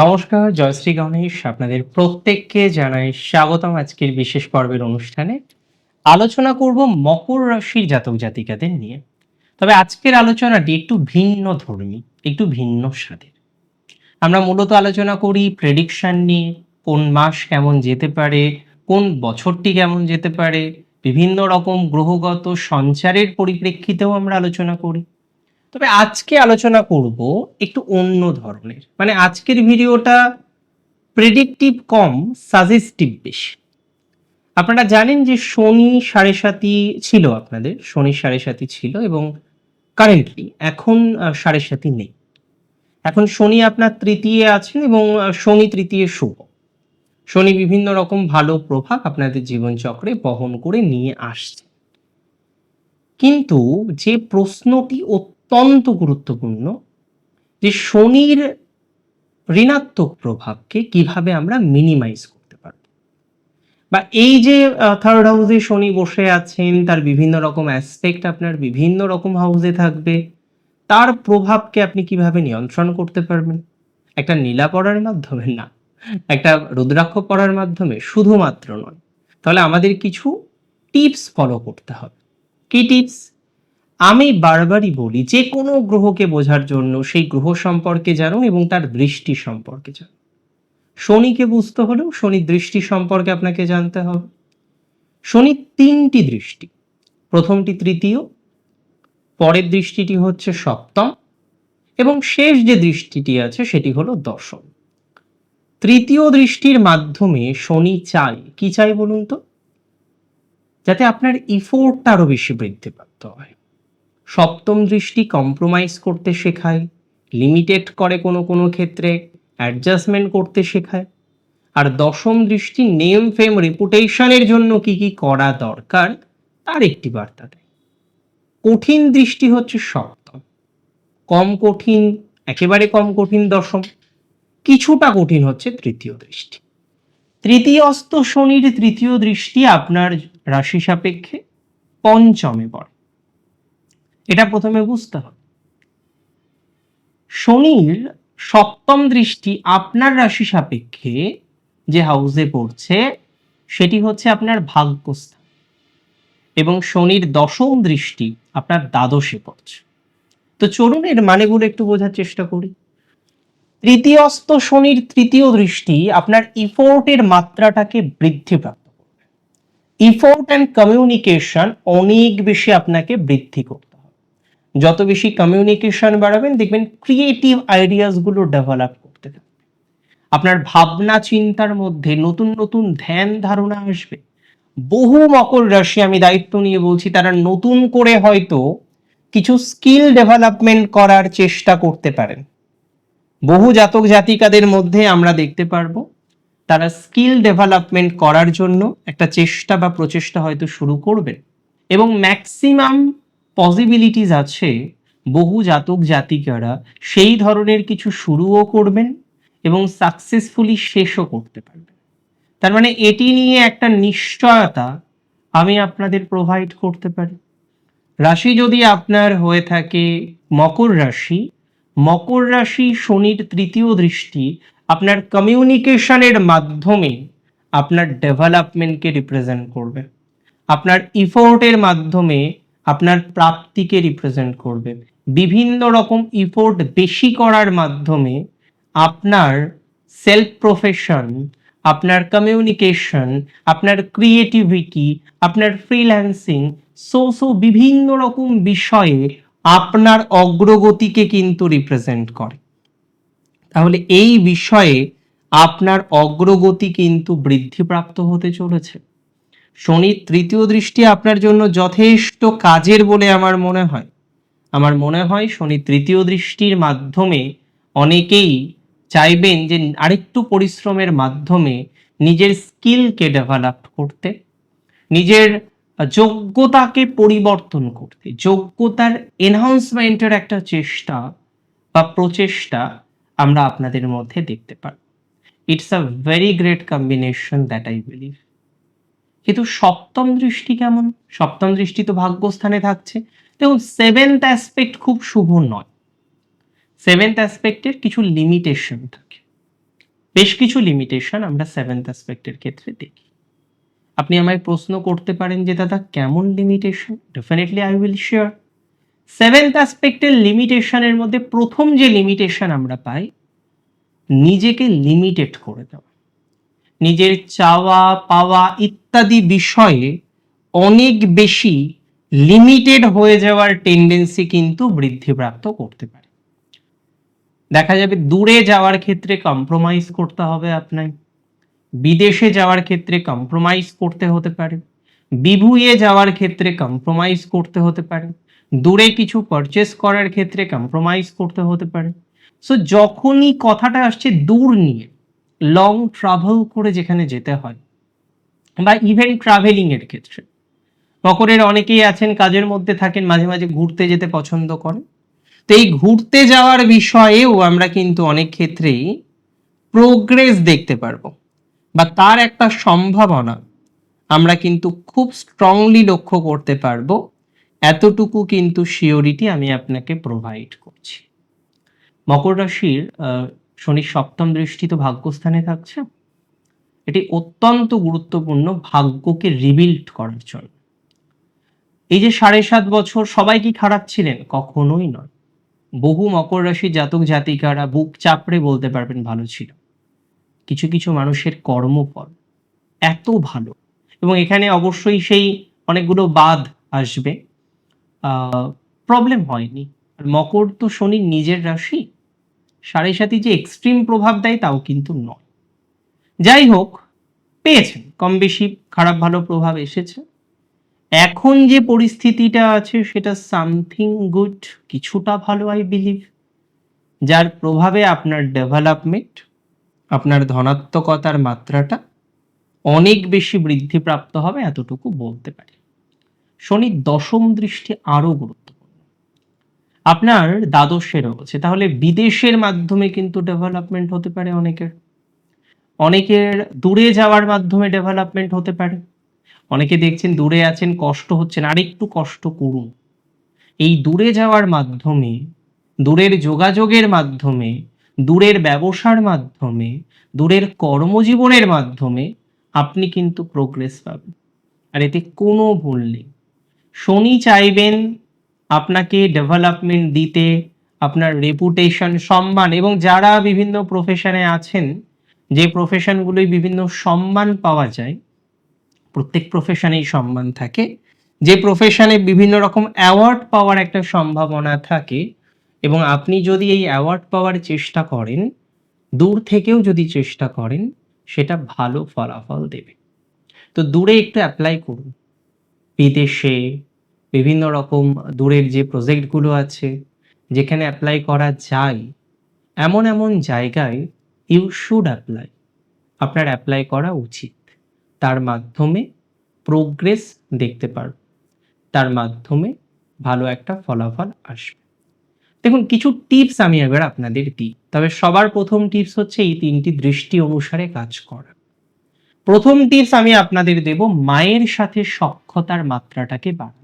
নমস্কার জয়শ্রী গণেশ। আপনাদের প্রত্যেককে জানাই স্বাগতম আজকের বিশেষ পর্বের অনুষ্ঠানে। আলোচনা করব মকর রাশির জাতক জাতিকাদের নিয়ে। তবে আজকের আলোচনাটি একটু ভিন্ন ধর্মী, একটু ভিন্ন স্বাদের। আমরা মূলত আলোচনা করি প্রেডিকশন নিয়ে, কোন মাস কেমন যেতে পারে, কোন বছরটি কেমন যেতে পারে, বিভিন্ন রকম গ্রহগত সঞ্চারের পরিপ্রেক্ষিতেও আমরা আলোচনা করি। তবে আজকে আলোচনা করব একটু অন্য ধরনের। মানে আজকের ভিডিওটা প্রেডিক্টিভ কম সাজেস্টিভ বেশি। আপনারা জানেন যে শনি সাড়ে সাতি ছিল আপনাদের, শনি সাড়ে সাতি ছিল এবং কারেন্টলি এখন সাড়ে সাতি নেই। এখন শনি আপনার তৃতীয় আছেন এবং শনি তৃতীয় শুভ। শনি বিভিন্ন রকম ভালো প্রভাব আপনাদের জীবনচক্রে বহন করে নিয়ে আসছে। কিন্তু যে প্রশ্নটি অত্যন্ত গুরুত্বপূর্ণ যে শনির ঋণাত্মক প্রভাবকে কীভাবে আমরা মিনিমাইজ করতে পারব। বা এই যে থার্ড হাউসে শনি বসে আছেন, তার বিভিন্ন রকম অ্যাসপেক্ট আপনার বিভিন্ন রকম হাউসে থাকবে, তার প্রভাবকে আপনি কীভাবে নিয়ন্ত্রণ করতে পারবেন? একটা নীলা পড়ার মাধ্যমে না, একটা রুদ্রাক্ষ পড়ার মাধ্যমে শুধুমাত্র নয়। তাহলে আমাদের কিছু টিপস ফলো করতে হবে। কি টিপস আমি বারবারই বলি, যে কোনো গ্রহকে বোঝার জন্য সেই গ্রহ সম্পর্কে জানুন এবং তার দৃষ্টি সম্পর্কে জানুন। শনিকে বুঝতে হলেও শনির দৃষ্টি সম্পর্কে আপনাকে জানতে হবে। শনির তিনটি দৃষ্টি। প্রথমটি তৃতীয়, পরের দৃষ্টিটি হচ্ছে সপ্তম এবং শেষ যে দৃষ্টিটি আছে সেটি হলো দশম। তৃতীয় দৃষ্টির মাধ্যমে শনি চাই কি চাই বলুন তো? যাতে আপনার ইফোর্টটা আরও বেশি বৃদ্ধিপ্রাপ্ত হয়। সপ্তম দৃষ্টি কম্প্রোমাইজ করতে শেখায় লিমিটেড করে কোনো কোনো ক্ষেত্রে অ্যাডজাস্টমেন্ট করতে শেখায়। আর দশম দৃষ্টি নেম ফেম রেপুটেশনের জন্য কি কি করা দরকার, তার একটি বার্তা দেয়। কঠিন দৃষ্টি হচ্ছে সপ্তম। কম কঠিন, একেবারে কম কঠিন দশম। কিছুটা কঠিন হচ্ছে তৃতীয় দৃষ্টি। তৃতীয়স্ত শনির তৃতীয় দৃষ্টি আপনার রাশি সাপেক্ষে পঞ্চমে পড়ে। এটা প্রথমে বুঝতে হবে। শনির সপ্তম দৃষ্টি আপনার রাশি সাপেক্ষে যে হাউসে পড়ছে, সেটি হচ্ছে আপনার ভাগ্যস্থান। এবং শনির দশম দৃষ্টি আপনার দ্বাদশে পড়ছে। তো চলুন এর মানেগুলো একটু বোঝার চেষ্টা করি। তৃতীয়স্ত শনির তৃতীয় দৃষ্টি আপনার ইফোর্টের মাত্রাটাকে বৃদ্ধিপ্রাপ্ত করবে। ইফোর্ট অ্যান্ড কমিউনিকেশন অনেক বেশি আপনাকে বৃদ্ধি করতে হবে যত বেশি কমিউনিকেশন বাড়াবেন, দেখবেন ক্রিয়েটিভ আইডিয়াসগুলো ডেভেলপ করতে আপনার ভাবনা চিন্তার মধ্যে নতুন নতুন ধ্যান ধারণা আসবে। বহু মকর রাশি, আমি দায়িত্ব নিয়ে বলছি, তারা নতুন করে হয়তো কিছু স্কিল ডেভেলপমেন্ট করার চেষ্টা করতে পারেন। বহু জাতক জাতিকাদের মধ্যে আমরা দেখতে পারব, তারা স্কিল ডেভেলপমেন্ট করার জন্য একটা চেষ্টা বা প্রচেষ্টা হয়তো শুরু করবেন। এবং ম্যাক্সিমাম পসিবিলিটিস আছে, বহু জাতক জাতিকারা সেই ধরনের কিছু শুরুও করবেন এবং সাকসেসফুলি শেষও করতে পারবেন। তার মানে এটি নিয়ে একটা নিশ্চয়তা আমি আপনাদের প্রোভাইড করতে পারি। রাশি যদি আপনার হয়ে থাকে মকর রাশি মকর রাশি শনির তৃতীয় দৃষ্টি আপনার কমিউনিকেশনের মাধ্যমে আপনার ডেভেলপমেন্টকে রিপ্রেজেন্ট করবে। আপনার ইফোর্টের মাধ্যমে আপনার প্রাপ্তিকে রিপ্রেজেন্ট করবে। বিভিন্ন রকম ইফোর্ট বেশি করার মাধ্যমে আপনার সেলফ প্রফেশন আপনার কমিউনিকেশন আপনার ক্রিয়েটিভিটি আপনার ফ্রিল্যান্সিং সো সো বিভিন্ন রকম বিষয়ে আপনার অগ্রগতিকে কিন্তু রিপ্রেজেন্ট করে। তাহলে এই বিষয়ে আপনার অগ্রগতি কিন্তু বৃদ্ধিপ্রাপ্ত হতে চলেছে। শনির তৃতীয় দৃষ্টি আপনার জন্য যথেষ্ট কাজের বলে আমার মনে হয়। আমার মনে হয় শনির তৃতীয় দৃষ্টির মাধ্যমে অনেকেই চাইবেন যে আরেকটু পরিশ্রমের মাধ্যমে নিজের স্কিলকে ডেভেলপ করতে, নিজের যোগ্যতাকে পরিবর্তন করতে, যোগ্যতার এনহান্সমেন্টের একটা চেষ্টা বা প্রচেষ্টা আমরা আপনাদের মধ্যে দেখতে পাই it's a very great combination that I believe কিন্তু সপ্তম দৃষ্টি কেমন? সপ্তম দৃষ্টি তো ভাগ্যস্থানে থাকছে। দেখুন সেভেন্থ অ্যাসপেক্ট খুব শুভ নয়। সেভেন্থ অ্যাসপেক্টের কিছু লিমিটেশন থাকে। বেশ কিছু লিমিটেশন আমরা সেভেন্থ অ্যাসপেক্টের ক্ষেত্রে দেখি। আপনি আমায় প্রশ্ন করতে পারেন যে, দাদা, কেমন limitation definitely I will share seventh অ্যাসপেক্টের লিমিটেশনের মধ্যে প্রথম যে লিমিটেশন আমরা পাই, নিজেকে লিমিটেড করে দেওয়া। নিজের চাওয়া, পাওয়া ইত্যাদি বিষয়ে অনেক বেশি লিমিটেড হয়ে যাওয়ার টেন্ডেন্সি কিন্তু বৃদ্ধিপ্রাপ্ত করতে পারে। দেখা যাবে দূরে যাওয়ার ক্ষেত্রে কম্প্রোমাইজ করতে হবে আপনার বিদেশে যাওয়ার ক্ষেত্রে কম্প্রোমাইজ করতে হতে পারে বিভুয়ে যাওয়ার ক্ষেত্রে কম্প্রোমাইজ করতে হতে পারে, দূরে কিছু পারচেস করার ক্ষেত্রে কম্প্রোমাইজ করতে হতে পারে। সো যখনই কথাটা আসছে দূর নিয়ে লং ট্রাভেল করে যেখানে যেতে হয়, বা ইভেন ট্রাভেলিং এর ক্ষেত্রে। মকরের অনেকেই আছেন, কাজের মধ্যে থাকেন, মাঝে মাঝে ঘুরতে যেতে পছন্দ করেন। তো এই ঘুরতে যাওয়ার বিষয়েও আমরা কিন্তু অনেক ক্ষেত্রেই প্রোগ্রেস দেখতে পারব। বা তার একটা সম্ভাবনা আমরা কিন্তু খুব স্ট্রংলি লক্ষ্য করতে পারব। এতটুকু কিন্তু শিওরিটি আমি আপনাকে প্রোভাইড করছি। মকর রাশির শনির সপ্তম দৃষ্টি তো ভাগ্যস্থানে থাকছে। এটি অত্যন্ত গুরুত্বপূর্ণ ভাগ্যকে রিবিল্ড করার জন্য। এই যে সাড়ে সাত বছর সবাই কি খারাপ ছিলেন? কখনোই নয়। বহু মকর রাশি জাতক জাতিকারা বুক চাপড়ে বলতে পারবেন ভালো ছিল। কিছু কিছু মানুষের কর্মফল এত ভালো। এবং এখানে অবশ্যই সেই অনেকগুলো বাদ আসবে। প্রবলেম হয়নি। মকর তো শনির নিজের রাশি। সাড়ে সাথে যে এক্সট্রিম প্রভাব দেয় তাও কিন্তু নয়। যাই হোক, পেয়েছেন। কম বেশি খারাপ ভালো প্রভাব এসেছে। এখন যে পরিস্থিতিটা আছে সেটা সামথিং গুড কিছুটা ভালো আই বিলিভ যার প্রভাবে আপনার ডেভেলপমেন্ট আপনার ধনাত্মকতার মাত্রাটা অনেক বেশি বৃদ্ধিপ্রাপ্ত হবে এতটুকু বলতে পারি। শনি দশম দৃষ্টি আরও গুরুত্বপূর্ণ। আপনার দ্বাদশে রয়েছে তাহলে বিদেশের মাধ্যমে কিন্তু ডেভেলপমেন্ট হতে পারে অনেকের। অনেকের দূরে যাওয়ার মাধ্যমে ডেভেলপমেন্ট হতে পারে। অনেকে দেখছেন দূরে আছেন, কষ্ট হচ্ছে হচ্ছেন, আরেকটু কষ্ট করুন। এই দূরে যাওয়ার মাধ্যমে, দূরের যোগাযোগের মাধ্যমে, দূরের ব্যবসার মাধ্যমে, দূরের কর্মজীবনের মাধ্যমে আপনি কিন্তু প্রোগ্রেস পাবেন। আর এতে কোনো ভুল নেই। শনি চাইবেন আপনাকে ডেভেলপমেন্ট দিতে, আপনার রেপুটেশন সম্মান এবং যারা বিভিন্ন প্রফেশনে আছেন, যে প্রফেশনগুলোই বিভিন্ন সম্মান পাওয়া যায়, প্রত্যেক প্রফেশনেই সম্মান থাকে। যে প্রফেশনে বিভিন্ন রকম অ্যাওয়ার্ড পাওয়ার একটা সম্ভাবনা থাকে এবং আপনি যদি এই অ্যাওয়ার্ড পাওয়ার চেষ্টা করেন, দূর থেকেও যদি চেষ্টা করেন, সেটা ভালো ফলাফল দেবে। তো দূরে একটু অ্যাপ্লাই করুন। বিদেশে বিভিন্ন রকম দূরের যে প্রজেক্টগুলো আছে, যেখানে অ্যাপ্লাই করা যায়, এমন এমন জায়গায় ইউ শুড অ্যাপ্লাই আপনার অ্যাপ্লাই করা উচিত। তার মাধ্যমে প্রোগ্রেস দেখতে পারব তার মাধ্যমে ভালো একটা ফলাফল আসবে। দেখুন, কিছু টিপস আমি এবার আপনাদের দিই। তবে সবার প্রথম টিপস হচ্ছে এই তিনটি দৃষ্টি অনুসারে কাজ করা। প্রথম টিপস আমি আপনাদের দেব মায়ের সাথে সক্ষতার মাত্রাটাকে বাড়ান।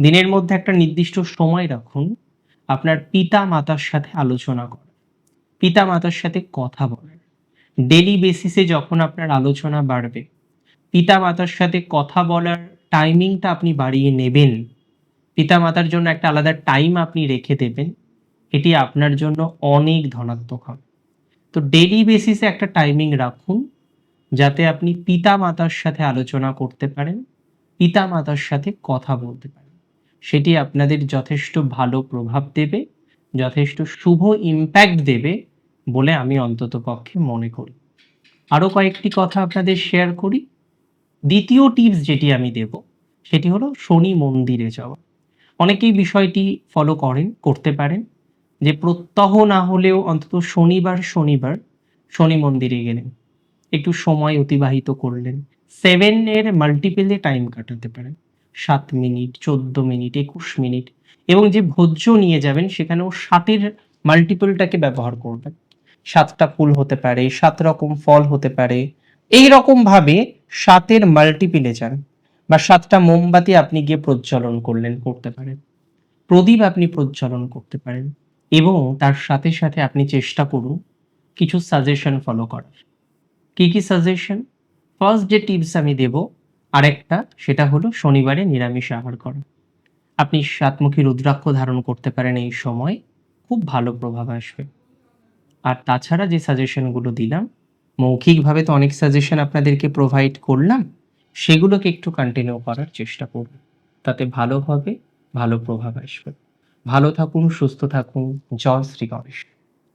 দিনের মধ্যে একটা নির্দিষ্ট সময় রাখুন। আপনার পিতা মাতার সাথে আলোচনা করা পিতা মাতার সাথে কথা বলার ডেলি বেসিসে যখন আপনার আলোচনা বাড়বে পিতা মাতার সাথে কথা বলার টাইমিংটা আপনি বাড়িয়ে নেবেন। পিতা মাতার জন্য একটা আলাদা টাইম আপনি রেখে দেবেন। এটি আপনার জন্য অনেক ধনাত্মক হবে। তো ডেলি বেসিসে একটা টাইমিং রাখুন যাতে আপনি পিতা মাতার সাথে আলোচনা করতে পারেন পিতা মাতার সাথে কথা বলতে পারেন। সেটি আপনাদের যথেষ্ট ভালো প্রভাব দেবে, যথেষ্ট শুভ ইম্প্যাক্ট দেবে বলে আমি অন্তত পক্ষে মনে করি। আরও কয়েকটি কথা আপনাদের শেয়ার করি। দ্বিতীয় টিপস যেটি আমি দেব, সেটি হলো শনি মন্দিরে যাওয়া। অনেকেই বিষয়টি ফলো করেন, করতে পারেন যে প্রত্যহ না হলেও অন্তত শনিবার শনিবার শনি মন্দিরে গেলেন। একটু সময় অতিবাহিত করলেন। সেভেন এর মাল্টিপেলে টাইম কাটাতে পারেন। সাত মিনিট, চোদ্দ মিনিট, একুশ মিনিট এবং যে ভোজ্য নিয়ে যাবেন সেখানেও সাতের মাল্টিপলটাকে ব্যবহার করবেন। সাতটা ফুল হতে পারে, সাত রকম ফল হতে পারে। এই রকম ভাবে সাতের মাল্টিপিলে যান বা সাতটা মোমবাতি আপনি গিয়ে প্রজ্বলন করলেন, করতে পারেন। প্রদীপ আপনি প্রজ্বলন করতে পারেন এবং তার সাথে সাথে আপনি চেষ্টা করুন কিছু সাজেশন ফলো করার। কি কি সাজেশন ফার্স্ট যে টিপস আমি দেব আরেকটা, সেটা হলো শনিবারে নিরামিষ আহার করা। আপনি সাতমুখী রুদ্রাক্ষ ধারণ করতে পারেন এই সময়, খুব ভালো প্রভাব আসবে। আর তাছাড়া যে সাজেশনগুলো দিলাম, মৌখিকভাবে তো অনেক সাজেশন আপনাদেরকে প্রোভাইড করলাম, সেগুলোকে একটু কন্টিনিউ করার চেষ্টা করুন তাতে ভালো হবে, ভালো প্রভাব আসবে। ভালো থাকুন, সুস্থ থাকুন। জয় শ্রী গণেশ।